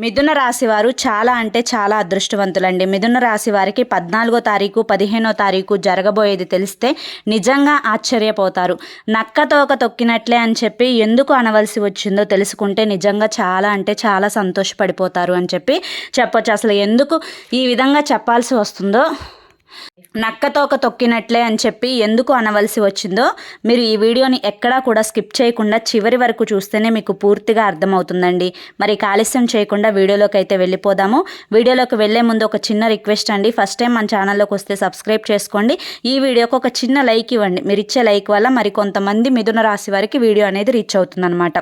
మిథున రాశి వారు చాలా అంటే చాలా అదృష్టవంతులండి. మిథున రాశి వారికి పద్నాలుగో తారీఖు పదిహేనో తారీఖు జరగబోయేది తెలిస్తే నిజంగా ఆశ్చర్యపోతారు. నక్కతోక తొక్కినట్లే అని చెప్పి ఎందుకు అనవలసి వచ్చిందో తెలుసుకుంటే నిజంగా చాలా అంటే చాలా సంతోషపడిపోతారు అని చెప్పి చెప్పొచ్చు. అసలు ఎందుకు ఈ విధంగా చెప్పాల్సి వస్తుందో నక్కతోక తొక్కినట్లే అని చెప్పి ఎందుకు అనవలసి వచ్చిందో మీరు ఈ వీడియోని ఎక్కడా కూడా స్కిప్ చేయకుండా చివరి వరకు చూస్తేనే మీకు పూర్తిగా అర్థమవుతుందండి. మరి కాలుష్యం చేయకుండా వీడియోలోకి అయితే వెళ్ళిపోదాము. వీడియోలోకి వెళ్ళే ముందు ఒక చిన్న రిక్వెస్ట్ అండి. ఫస్ట్ టైం మన ఛానల్లోకి వస్తే సబ్స్క్రైబ్ చేసుకోండి. ఈ వీడియోకి ఒక చిన్న లైక్ ఇవ్వండి. మీరు ఇచ్చే లైక్ వల్ల మరి కొంతమంది మిథున రాశి వారికి వీడియో అనేది రీచ్ అవుతుందన్నమాట.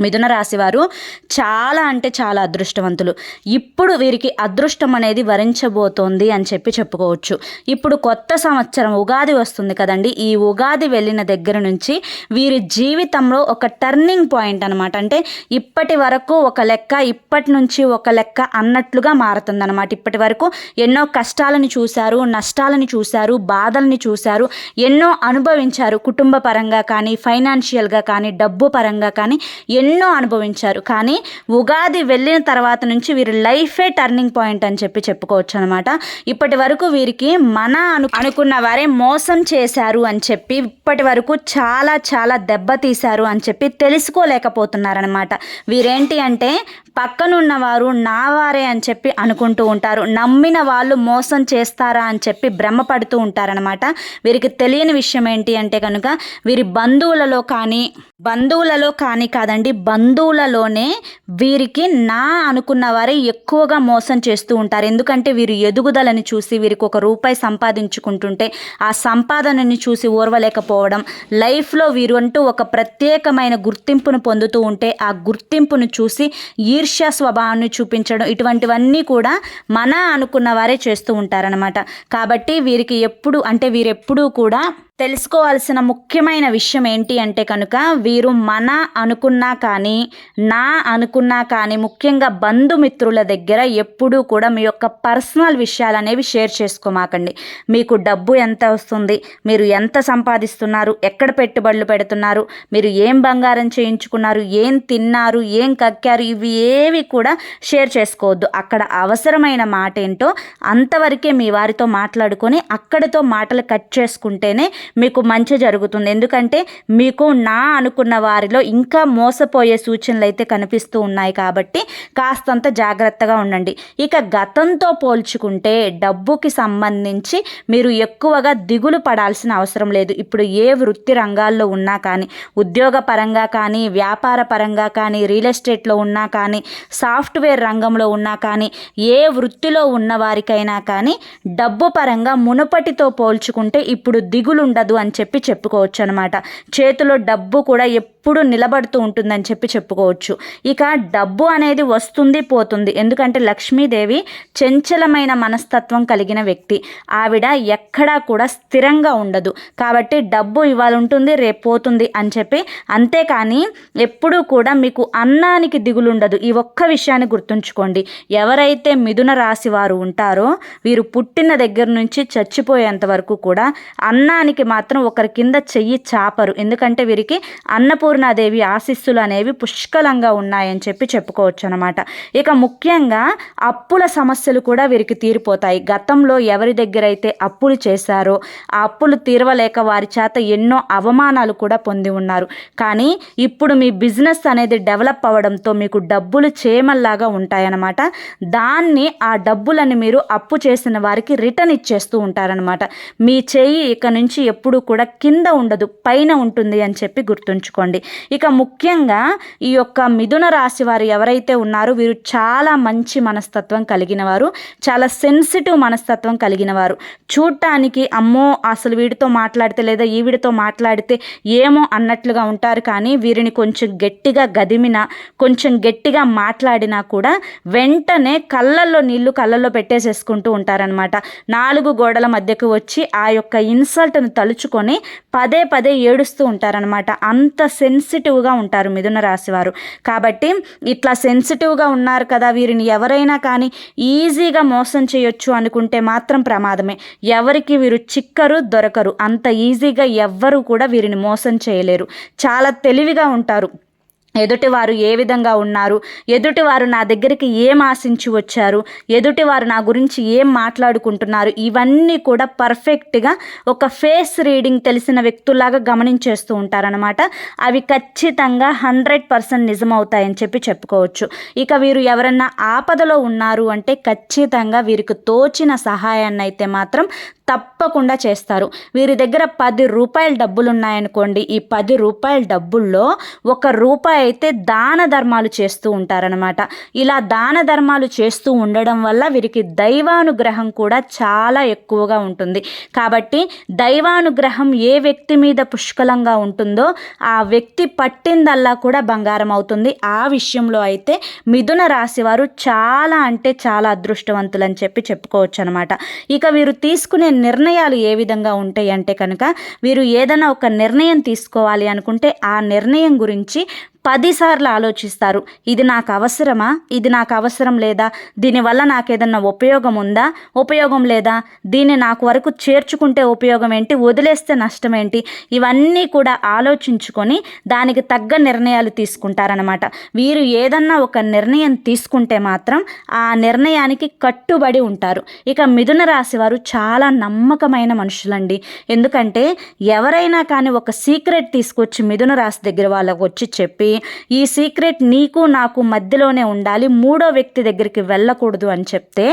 మిథున రాశి వారు చాలా అంటే చాలా అదృష్టవంతులు. ఇప్పుడు వీరికి అదృష్టం అనేది వరించబోతోంది అని చెప్పి చెప్పుకోవచ్చు. ఇప్పుడు కొత్త సంవత్సరం ఉగాది వస్తుంది కదండి. ఈ ఉగాది వెళ్ళిన దగ్గర నుంచి వీరి జీవితంలో ఒక టర్నింగ్ పాయింట్ అనమాట అంటే ఇప్పటి వరకు ఒక లెక్క ఇప్పటి నుంచి ఒక లెక్క అన్నట్లుగా మారుతుందన్నమాట. ఇప్పటి వరకు ఎన్నో కష్టాలను చూశారు నష్టాలను చూశారు బాధల్ని చూశారు ఎన్నో అనుభవించారు. కుటుంబ పరంగా కానీ ఫైనాన్షియల్గా కానీ డబ్బు పరంగా కానీ ఎన్నో అనుభవించారు. కానీ ఉగాది వెళ్ళిన తర్వాత నుంచి వీరి లైఫే టర్నింగ్ పాయింట్ అని చెప్పి చెప్పుకోవచ్చు అనమాట ఇప్పటి వరకు వీరికి మన అను అనుకున్న వారే మోసం చేశారు అని చెప్పి ఇప్పటి వరకు చాలా చాలా దెబ్బతీశారు అని చెప్పి తెలుసుకోలేకపోతున్నారనమాట వీరేంటి అంటే పక్కనున్న వారు నా వారే అని చెప్పి అనుకుంటూ ఉంటారు. నమ్మిన వాళ్ళు మోసం చేస్తారా అని చెప్పి భ్రమపడుతూ ఉంటారనమాట వీరికి తెలియని విషయం ఏంటి అంటే కనుక వీరి బంధువులలో కానీ బంధువులలో కానీ కాదండి బంధువులలోనే వీరికి నా అనుకున్న వారే ఎక్కువగా మోసం చేస్తూ ఉంటారు. ఎందుకంటే వీరు ఎదుగుదలని చూసి వీరికి ఒక రూపాయి సంపాదించుకుంటుంటే ఆ సంపాదనని చూసి ఓర్వలేకపోవడం లైఫ్లో వీరు అంటూ ఒక ప్రత్యేకమైన గుర్తింపును పొందుతూ ఉంటే ఆ గుర్తింపును చూసి ఈర్ష్య స్వభావాన్ని చూపించడం ఇటువంటివన్నీ కూడా మన అనుకున్న వారే చేస్తూ ఉంటారనమాట కాబట్టి వీరికి ఎప్పుడు అంటే వీరెప్పుడూ కూడా తెలుసుకోవాల్సిన ముఖ్యమైన విషయం ఏంటి అంటే కనుక వీరు మన అనుకున్నా కానీ నా అనుకున్నా కానీ ముఖ్యంగా బంధుమిత్రుల దగ్గర ఎప్పుడూ కూడా మీ యొక్క పర్సనల్ విషయాలు అనేవి షేర్ చేసుకోమాకండి. మీకు డబ్బు ఎంత వస్తుంది మీరు ఎంత సంపాదిస్తున్నారు ఎక్కడ పెట్టుబడులు పెడుతున్నారు మీరు ఏం బంగారం చేయించుకున్నారు ఏం తిన్నారు ఏం కక్కారు ఇవి ఏవి కూడా షేర్ చేసుకోవద్దు. అక్కడ అవసరమైన మాట ఏంటో అంతవరకే మీ వారితో మాట్లాడుకొని అక్కడితో మాటలు కట్ చేసుకుంటేనే మీకు మంచి జరుగుతుంది. ఎందుకంటే మీకు నా అనుకున్న వారిలో ఇంకా మోసపోయే సూచనలు అయితే కనిపిస్తూ ఉన్నాయి కాబట్టి కాస్తంత జాగ్రత్తగా ఉండండి. ఇక గతంతో పోల్చుకుంటే డబ్బుకి సంబంధించి మీరు ఎక్కువగా దిగులు పడాల్సిన అవసరం లేదు. ఇప్పుడు ఏ వృత్తి రంగాల్లో ఉన్నా కానీ ఉద్యోగ పరంగా కానీ వ్యాపార పరంగా కానీ రియల్ ఎస్టేట్లో ఉన్నా కానీ సాఫ్ట్వేర్ రంగంలో ఉన్నా కానీ ఏ వృత్తిలో ఉన్న వారికైనా కానీ డబ్బు పరంగా మునుపటితో పోల్చుకుంటే ఇప్పుడు దిగులు ఉండదు అని చెప్పి చెప్పుకోవచ్చు అనమాట చేతిలో డబ్బు కూడా ఎప్పుడు నిలబడుతూ ఉంటుందని చెప్పి చెప్పుకోవచ్చు. ఇక డబ్బు అనేది వస్తుంది పోతుంది. ఎందుకంటే లక్ష్మీదేవి చంచలమైన మనస్తత్వం కలిగిన వ్యక్తి. ఆవిడ ఎక్కడా కూడా స్థిరంగా ఉండదు. కాబట్టి డబ్బు ఇవాళ ఉంటుంది రేపు పోతుంది అని చెప్పి అంతేకాని ఎప్పుడూ కూడా మీకు అన్నానికి దిగులుండదు. ఈ ఒక్క విషయాన్ని గుర్తుంచుకోండి. ఎవరైతే మిథున రాశి వారు ఉంటారో వీరు పుట్టిన దగ్గర నుంచి చచ్చిపోయేంత వరకు కూడా అన్నానికి మాత్రం ఒకరి కింద చెయ్యి చాపరు. ఎందుకంటే వీరికి అన్నపూర్ణాదేవి ఆశీస్సులు అనేవి పుష్కలంగా ఉన్నాయని చెప్పి చెప్పుకోవచ్చు అనమాట ఇక ముఖ్యంగా అప్పుల సమస్యలు కూడా వీరికి తీరిపోతాయి. గతంలో ఎవరి దగ్గర అయితే అప్పులు చేశారో ఆ అప్పులు తీరవలేక వారి చేత ఎన్నో అవమానాలు కూడా పొంది ఉన్నారు. కానీ ఇప్పుడు మీ బిజినెస్ అనేది డెవలప్ అవ్వడంతో మీకు డబ్బులు చేమల్లాగా ఉంటాయన్నమాట. దాన్ని ఆ డబ్బులని మీరు అప్పు చేసిన వారికి రిటర్న్ ఇచ్చేస్తూ ఉంటారనమాట మీ చేయి ఇక నుంచి ఎప్పుడు కూడా కింద ఉండదు పైన ఉంటుంది అని చెప్పి గుర్తుంచుకోండి. ఇక ముఖ్యంగా ఈ యొక్క మిథున రాశి వారు ఎవరైతే ఉన్నారో వీరు చాలా మంచి మనస్తత్వం కలిగిన వారు చాలా సెన్సిటివ్ మనస్తత్వం కలిగిన వారు. చూడటానికి అమ్మో అసలు వీడితో మాట్లాడితే లేదా ఈవిడితో మాట్లాడితే ఏమో అన్నట్లుగా ఉంటారు. కానీ వీరిని కొంచెం గట్టిగా గదిమిన కొంచెం గట్టిగా మాట్లాడినా కూడా వెంటనే కళ్ళల్లో నీళ్ళు కళ్ళల్లో పెట్టేసేసుకుంటూ ఉంటారనమాట నాలుగు గోడల మధ్యకు వచ్చి ఆ యొక్క ఇన్సల్ట్ను తలుచుకొని పదే పదే ఏడుస్తూ ఉంటారనమాట అంత సెన్ సెన్సిటివ్గా ఉంటారు మిథున రాశి వారు కాబట్టి ఇట్లా సెన్సిటివ్గా ఉన్నారు కదా వీరిని ఎవరైనా కానీ ఈజీగా మోసం చేయొచ్చు అనుకుంటే మాత్రం ప్రమాదమే. ఎవరికి వీరు చిక్కరు దొరకరు. అంత ఈజీగా ఎవ్వరూ కూడా వీరిని మోసం చేయలేరు. చాలా తెలివిగా ఉంటారు. ఎదుటివారు ఏ విధంగా ఉన్నారు? ఎదుటివారు నా దగ్గరికి ఏం ఆశించి వచ్చారు? ఎదుటివారు నా గురించి ఏం మాట్లాడుకుంటున్నారు? ఇవన్నీ కూడా పర్ఫెక్ట్గా ఒక ఫేస్ రీడింగ్ తెలిసిన వ్యక్తుల్లాగా గమనించేస్తూ ఉంటారనమాట అవి ఖచ్చితంగా హండ్రెడ్ పర్సెంట్ నిజమవుతాయని చెప్పి చెప్పుకోవచ్చు. ఇక వీరు ఎవరన్నా ఆపదలో ఉన్నారు అంటే ఖచ్చితంగా వీరికి తోచిన సహాయాన్ని అయితే మాత్రం తప్పకుండా చేస్తారు. వీరి దగ్గర పది రూపాయల డబ్బులు ఉన్నాయనుకోండి ఈ పది రూపాయల డబ్బుల్లో ఒక రూపాయి అయితే దాన ధర్మాలు చేస్తూ ఉంటారనమాట ఇలా దాన ధర్మాలు చేస్తూ ఉండడం వల్ల వీరికి దైవానుగ్రహం కూడా చాలా ఎక్కువగా ఉంటుంది. కాబట్టి దైవానుగ్రహం ఏ వ్యక్తి మీద పుష్కలంగా ఉంటుందో ఆ వ్యక్తి పట్టిందల్లా కూడా బంగారం అవుతుంది. ఆ విషయంలో అయితే మిథున రాశి వారు చాలా అంటే చాలా అదృష్టవంతులు అని చెప్పి చెప్పుకోవచ్చు అనమాట ఇక వీరు తీసుకునే నిర్ణయాలు ఏ విధంగా ఉంటాయి అంటే కనుక వీరు ఏదైనా ఒక నిర్ణయం తీసుకోవాలి అనుకుంటే ఆ నిర్ణయం గురించి పదిసార్లు ఆలోచిస్తారు. ఇది నాకు అవసరమా? ఇది నాకు అవసరం లేదా? దీనివల్ల నాకు ఏదన్నా ఉపయోగం ఉందా? ఉపయోగం లేదా? దీన్ని నాకు వరకు చేర్చుకుంటే ఉపయోగం ఏంటి? వదిలేస్తే నష్టం ఏంటి ఇవన్నీ కూడా ఆలోచించుకొని దానికి తగ్గ నిర్ణయాలు తీసుకుంటారనమాట వీరు ఏదన్నా ఒక నిర్ణయం తీసుకుంటే మాత్రం ఆ నిర్ణయానికి కట్టుబడి ఉంటారు. ఇక మిథున రాశి వారు చాలా నమ్మకమైన మనుషులండి. ఎందుకంటే ఎవరైనా కానీ ఒక సీక్రెట్ తీసుకొచ్చి మిథున రాశి దగ్గర వాళ్ళకు వచ్చి చెప్పి ఈ సీక్రెట్ నీకు నాకు మధ్యలోనే ఉండాలి మూడో వ్యక్తి దగ్గరికి వెళ్ళకూడదు అని చెప్తే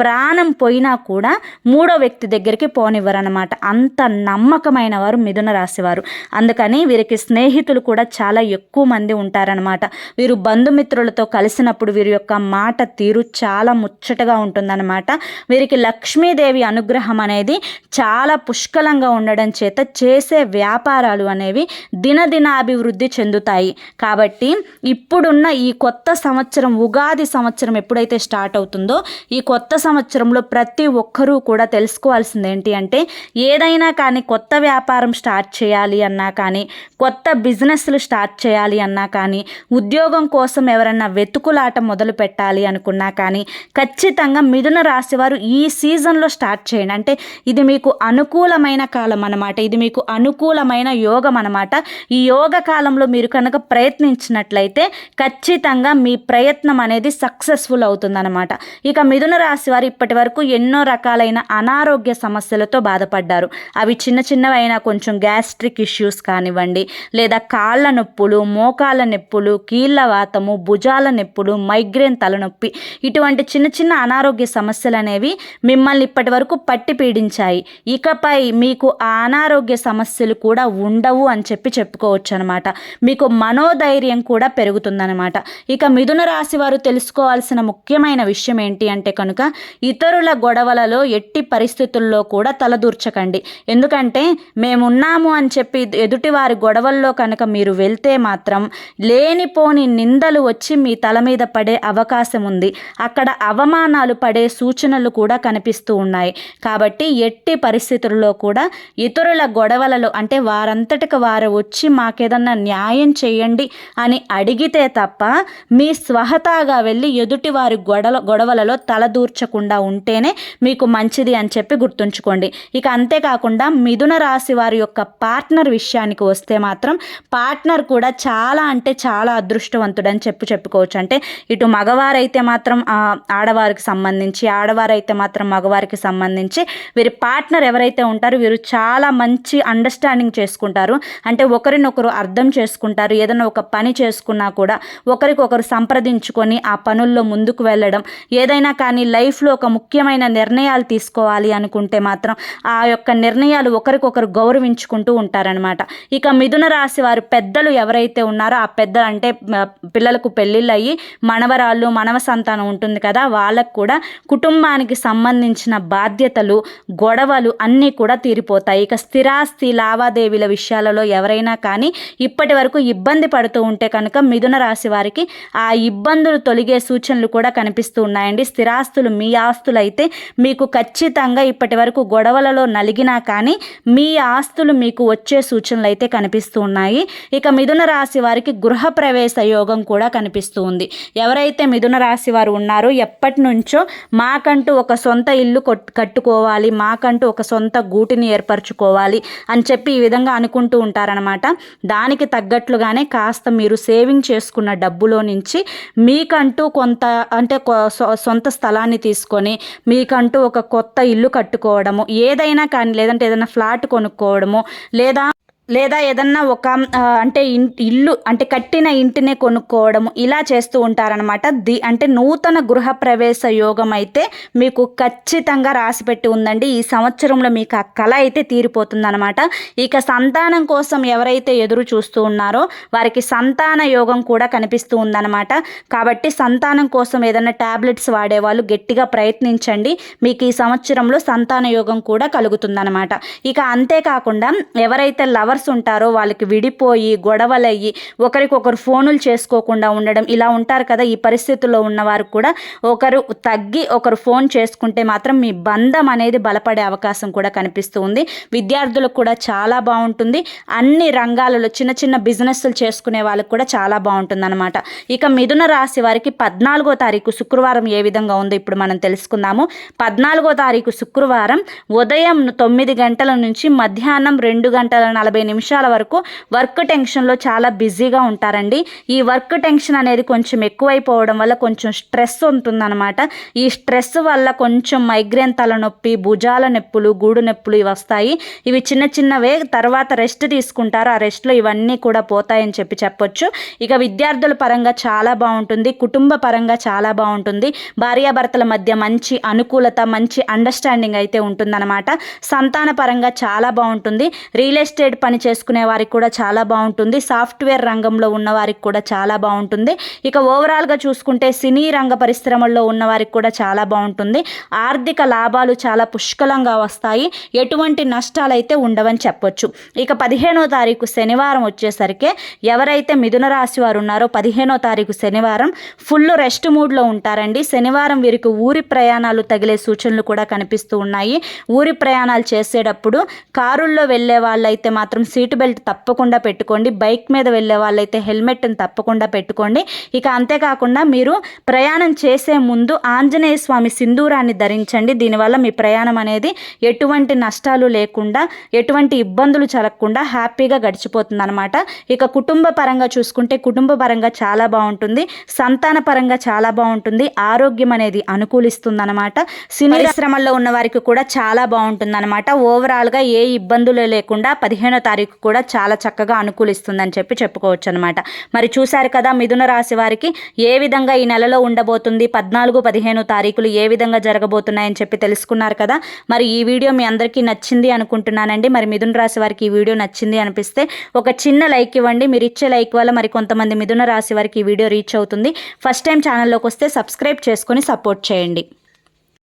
ప్రాణం పోయినా కూడా మూడో వ్యక్తి దగ్గరికి పోనివ్వరనమాట అంత నమ్మకమైన వారు మిథున రాశివారు. అందుకని వీరికి స్నేహితులు కూడా చాలా ఎక్కువ మంది ఉంటారనమాట వీరు బంధుమిత్రులతో కలిసినప్పుడు వీరి యొక్క మాట తీరు చాలా ముచ్చటగా ఉంటుందన్నమాట. వీరికి లక్ష్మీదేవి అనుగ్రహం అనేది చాలా పుష్కలంగా ఉండడం చేత చేసే వ్యాపారాలు అనేవి దినదిన అభివృద్ధి చెందుతాయి. కాబట్టి ఇప్పుడున్న ఈ కొత్త సంవత్సరం ఉగాది సంవత్సరం ఎప్పుడైతే స్టార్ట్ అవుతుందో ఈ కొత్త సంవత్సరంలో ప్రతి ఒక్కరూ కూడా తెలుసుకోవాల్సింది ఏంటి అంటే ఏదైనా కానీ కొత్త వ్యాపారం స్టార్ట్ చేయాలి అన్నా కానీ కొత్త బిజినెస్లు స్టార్ట్ చేయాలి అన్నా కానీ ఉద్యోగం కోసం ఎవరన్నా వెతుకులాట మొదలు పెట్టాలి అనుకున్నా కానీ ఖచ్చితంగా మిథున రాశి వారు ఈ సీజన్లో స్టార్ట్ చేయండి. అంటే ఇది మీకు అనుకూలమైన కాలం అన్నమాట. ఇది మీకు అనుకూలమైన యోగం అనమాట ఈ యోగ కాలంలో మీరు కనుక ప్రయత్నం ప్రయత్నించినట్లయితే ఖచ్చితంగా మీ ప్రయత్నం అనేది సక్సెస్ఫుల్ అవుతుందన్నమాట. ఇక మిథున రాశి వారు ఇప్పటి వరకు ఎన్నో రకాలైన అనారోగ్య సమస్యలతో బాధపడ్డారు. అవి చిన్న చిన్నవైనా కొంచెం గ్యాస్ట్రిక్ ఇష్యూస్ కానివ్వండి లేదా కాళ్ళ నొప్పులు మోకాళ్ళ నొప్పులు కీళ్ళ వాతము భుజాల నొప్పులు మైగ్రేన్ తలనొప్పి ఇటువంటి చిన్న చిన్న అనారోగ్య సమస్యలు అనేవి మిమ్మల్ని ఇప్పటి వరకు పట్టి పీడించాయి. ఇకపై మీకు ఆ అనారోగ్య సమస్యలు కూడా ఉండవు అని చెప్పి చెప్పుకోవచ్చు అనమాట మీకు మనో మనోధైర్యం కూడా పెరుగుతుందనమాట ఇక మిథున రాశి వారు తెలుసుకోవాల్సిన ముఖ్యమైన విషయం ఏంటి అంటే కనుక ఇతరుల గొడవలలో ఎట్టి పరిస్థితుల్లో కూడా తలదూర్చకండి. ఎందుకంటే మేమున్నాము అని చెప్పి ఎదుటి వారి గొడవల్లో కనుక మీరు వెళ్తే మాత్రం లేనిపోని నిందలు వచ్చి మీ తల మీద పడే అవకాశం ఉంది. అక్కడ అవమానాలు పడే సూచనలు కూడా కనిపిస్తూ ఉన్నాయి. కాబట్టి ఎట్టి పరిస్థితుల్లో కూడా ఇతరుల గొడవలలో అంటే వారంతటికి వారు వచ్చి మాకేదన్నా న్యాయం చేయండి అని అడిగితే తప్ప మీ స్వహతాగా వెళ్ళి ఎదుటి వారి గొడవ గొడవలలో తలదూర్చకుండా ఉంటేనే మీకు మంచిది అని చెప్పి గుర్తుంచుకోండి. ఇక అంతేకాకుండా మిథున రాశి వారి యొక్క పార్ట్నర్ విషయానికి వస్తే మాత్రం పార్ట్నర్ కూడా చాలా అంటే చాలా అదృష్టవంతుడని చెప్పి చెప్పుకోవచ్చు. అంటే ఇటు మగవారైతే మాత్రం ఆడవారికి సంబంధించి ఆడవారైతే మాత్రం మగవారికి సంబంధించి వీరి పార్ట్నర్ ఎవరైతే ఉంటారో వీరు చాలా మంచి అండర్స్టాండింగ్ చేసుకుంటారు. అంటే ఒకరినొకరు అర్థం చేసుకుంటారు. ఏదైనా ఒక పని చేసుకున్నా కూడా ఒకరికొకరు సంప్రదించుకొని ఆ పనుల్లో ముందుకు వెళ్ళడం ఏదైనా కానీ లైఫ్లో ఒక ముఖ్యమైన నిర్ణయాలు తీసుకోవాలి అనుకుంటే మాత్రం ఆ యొక్క నిర్ణయాలు ఒకరికొకరు గౌరవించుకుంటూ ఉంటారనమాట ఇక మిథున రాశి వారు పెద్దలు ఎవరైతే ఉన్నారో ఆ పెద్ద అంటే పిల్లలకు పెళ్ళిళ్ళు అయ్యి మనవరాళ్ళు మనవ సంతానం ఉంటుంది కదా వాళ్ళకు కూడా కుటుంబానికి సంబంధించిన బాధ్యతలు గొడవలు అన్నీ కూడా తీరిపోతాయి. ఇక స్థిరాస్తి లావాదేవీల విషయాలలో ఎవరైనా కానీ ఇప్పటి వరకు ఇబ్బంది పడుతూ ఉంటే కనుక మిథున రాశి వారికి ఆ ఇబ్బందులు తొలగే సూచనలు కూడా కనిపిస్తూ ఉన్నాయండి. స్థిరాస్తులు మీ ఆస్తులు అయితే మీకు ఖచ్చితంగా ఇప్పటి వరకు గొడవలలో నలిగినా కానీ మీ ఆస్తులు మీకు వచ్చే సూచనలు అయితే కనిపిస్తూ ఉన్నాయి. ఇక మిథున రాశి వారికి గృహప్రవేశ యోగం కూడా కనిపిస్తూ ఉంది. ఎవరైతే మిథున రాశి వారు ఉన్నారో ఎప్పటి నుంచో మాకంటూ ఒక సొంత ఇల్లు కట్టుకోవాలి మాకంటూ ఒక సొంత గూటిని ఏర్పరచుకోవాలి అని చెప్పి ఈ విధంగా అనుకుంటూ ఉంటారనమాట దానికి తగ్గట్లుగానే కాస్త కాస్త మీరు సేవింగ్ చేసుకున్న డబ్బులో నుంచి మీకంటూ కొంత అంటే కొ- సొ- సొంత స్థలాన్ని తీసుకొని మీకంటూ ఒక కొత్త ఇల్లు కట్టుకోవడము ఏదైనా కానీ లేదంటే ఏదైనా ఫ్లాట్ కొనుక్కోవడము లేదా లేదా ఏదన్నా ఒక అంటే ఇల్లు అంటే కట్టిన ఇంటినే కొనుక్కోవడము ఇలా చేస్తూ ఉంటారనమాట ది అంటే నూతన గృహ ప్రవేశ యోగం అయితే మీకు ఖచ్చితంగా రాసిపెట్టి ఉందండి. ఈ సంవత్సరంలో మీకు ఆ కళ అయితే తీరిపోతుందనమాట ఇక సంతానం కోసం ఎవరైతే ఎదురు చూస్తూ ఉన్నారో వారికి సంతాన యోగం కూడా కనిపిస్తూ ఉందన్నమాట. కాబట్టి సంతానం కోసం ఏదైనా ట్యాబ్లెట్స్ వాడేవాళ్ళు గట్టిగా ప్రయత్నించండి. మీకు ఈ సంవత్సరంలో సంతాన యోగం కూడా కలుగుతుందనమాట ఇక అంతేకాకుండా ఎవరైతే లవర్స్ ఉంటారో వాళ్ళకి విడిపోయి గొడవలయ్యి ఒకరికొకరు ఫోనులు చేసుకోకుండా ఉండడం ఇలా ఉంటారు కదా ఈ పరిస్థితుల్లో ఉన్నవారు కూడా. ఒకరు తగ్గి ఒకరు ఫోన్ చేసుకుంటే మాత్రం మీ బంధం అనేది బలపడే అవకాశం కూడా కనిపిస్తూ ఉంది. విద్యార్థులకు కూడా చాలా బాగుంటుంది. అన్ని రంగాలలో చిన్న చిన్న బిజినెస్లు చేసుకునే వాళ్ళకి కూడా చాలా బాగుంటుంది అనమాట ఇక మిథున రాశి వారికి పద్నాలుగో తారీఖు శుక్రవారం ఏ విధంగా ఉందో ఇప్పుడు మనం తెలుసుకుందాము. పద్నాలుగో తారీఖు శుక్రవారం ఉదయం తొమ్మిది గంటల నుంచి మధ్యాహ్నం రెండు గంటల నలభై నిమిషాల వరకు వర్క్ టెన్షన్లో చాలా బిజీగా ఉంటారండి. ఈ వర్క్ టెన్షన్ అనేది కొంచెం ఎక్కువైపోవడం వల్ల కొంచెం స్ట్రెస్ ఉంటుందన్నమాట. ఈ స్ట్రెస్ వల్ల కొంచెం మైగ్రేన్ తలనొప్పి భుజాల నొప్పులు గూడు నొప్పులు ఇవి వస్తాయి. ఇవి చిన్న చిన్నవే తర్వాత రెస్ట్ తీసుకుంటారు. ఆ రెస్ట్లో ఇవన్నీ కూడా పోతాయని చెప్పి చెప్పొచ్చు. ఇక విద్యార్థుల పరంగా చాలా బాగుంటుంది. కుటుంబ పరంగా చాలా బాగుంటుంది. భార్యాభర్తల మధ్య మంచి అనుకూలత మంచి అండర్స్టాండింగ్ అయితే ఉంటుందన్నమాట. సంతాన పరంగా చాలా బాగుంటుంది. రియల్ ఎస్టేట్ పని చేసుకునే వారికి కూడా చాలా బాగుంటుంది. సాఫ్ట్వేర్ రంగంలో ఉన్న వారికి కూడా చాలా బాగుంటుంది. ఇక ఓవరాల్గా చూసుకుంటే సినీ రంగ పరిశ్రమల్లో ఉన్న వారికి కూడా చాలా బాగుంటుంది. ఆర్థిక లాభాలు చాలా పుష్కలంగా వస్తాయి. ఎటువంటి నష్టాలు అయితే ఉండవని చెప్పొచ్చు. ఇక పదిహేనో తారీఖు శనివారం వచ్చేసరికి ఎవరైతే మిథున రాశి వారు ఉన్నారో పదిహేనో తారీఖు శనివారం ఫుల్ రెస్ట్ మూడ్లో ఉంటారండి. శనివారం వీరికి ఊరి ప్రయాణాలు తగిలే సూచనలు కూడా కనిపిస్తూ ఉన్నాయి. ఊరి ప్రయాణాలు చేసేటప్పుడు కారుల్లో వెళ్ళే వాళ్ళైతే మాత్రం సీటు బెల్ట్ తప్పకుండా పెట్టుకోండి. బైక్ మీద వెళ్ళే వాళ్ళైతే హెల్మెట్ని తప్పకుండా పెట్టుకోండి. ఇక అంతేకాకుండా మీరు ప్రయాణం చేసే ముందు ఆంజనేయ స్వామి సింధూరాన్ని ధరించండి. దీనివల్ల మీ ప్రయాణం అనేది ఎటువంటి నష్టాలు లేకుండా ఎటువంటి ఇబ్బందులు జరగకుండా హ్యాపీగా గడిచిపోతుంది అనమాట ఇక కుటుంబ పరంగా చూసుకుంటే కుటుంబ పరంగా చాలా బాగుంటుంది. సంతాన పరంగా చాలా బాగుంటుంది. ఆరోగ్యం అనేది అనుకూలిస్తుంది అనమాట సినీ పరిశ్రమల్లో ఉన్న వారికి కూడా చాలా బాగుంటుంది అనమాట ఓవరాల్గా ఏ ఇబ్బందులు లేకుండా పదిహేనో తారీఖు కూడా చాలా చక్కగా అనుకూలిస్తుందని చెప్పి చెప్పుకోవచ్చు అనమాట మరి చూశారు కదా మిథున రాశి వారికి ఏ విధంగా ఈ నెలలో ఉండబోతుంది పద్నాలుగు పదిహేను తారీఖులు ఏ విధంగా జరగబోతున్నాయని చెప్పి తెలుసుకున్నారు కదా. మరి ఈ వీడియో మీ అందరికీ నచ్చింది అనుకుంటున్నానండి. మరి మిథున రాశి వారికి ఈ వీడియో నచ్చింది అనిపిస్తే ఒక చిన్న లైక్ ఇవ్వండి. మీరు ఇచ్చే లైక్ వల్ల మరి కొంతమంది మిథున రాశి వారికి ఈ వీడియో రీచ్ అవుతుంది. ఫస్ట్ టైం ఛానల్లోకి వస్తే సబ్స్క్రైబ్ చేసుకొని సపోర్ట్ చేయండి.